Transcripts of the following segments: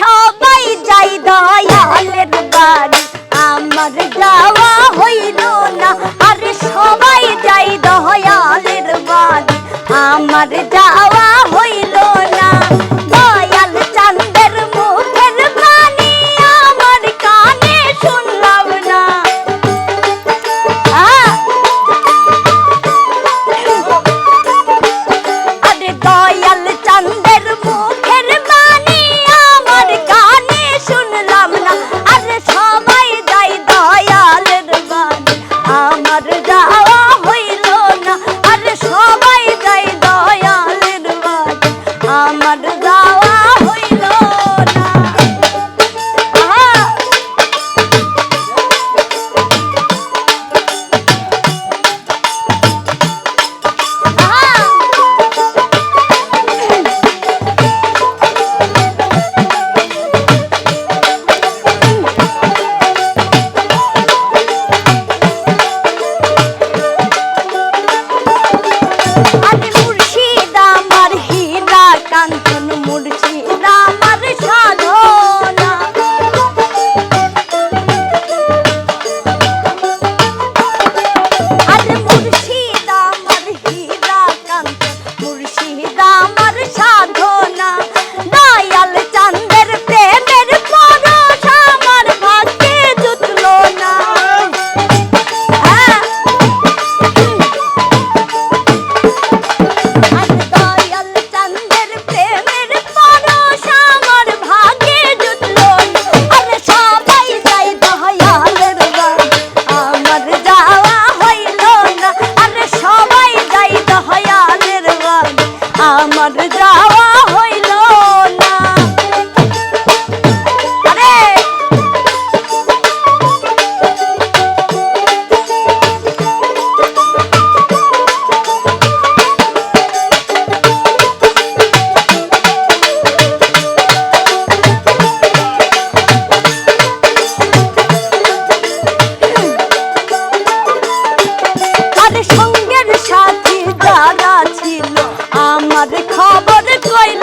সবাই যাই দয়ালের বাড়ি। আমার যাওয়া হইল না, আরে সবাই যাই দয়ালের বাড়ি। আমার যা আমার খবর কইল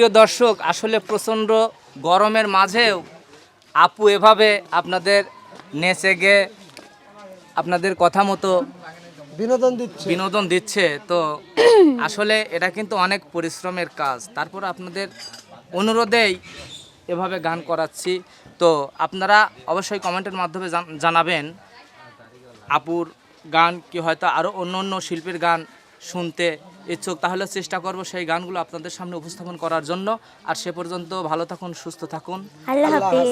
সুপ্রিয় দর্শক আসলে প্রচণ্ড গরমের মাঝেও আপু এভাবে আপনাদের নেচে গে আপনাদের কথা মতো বিনোদন দিচ্ছে। বিনোদন দিচ্ছে। তো আসলে এটা কিন্তু অনেক পরিশ্রমের কাজ। তারপর আপনাদের অনুরোধেই এভাবে গান করাচ্ছি। তো আপনারা অবশ্যই কমেন্টের মাধ্যমে জানাবেন আপুর গান কি হয়তো আরও অন্য অন্য শিল্পীর গান শুনতে ইচ্ছুক, তাহলে চেষ্টা করব সেই গানগুলো আপনাদের সামনে উপস্থাপন করার জন্য। আর সে পর্যন্ত ভালো থাকুন, সুস্থ থাকুন। আল্লাহ হাফিজ।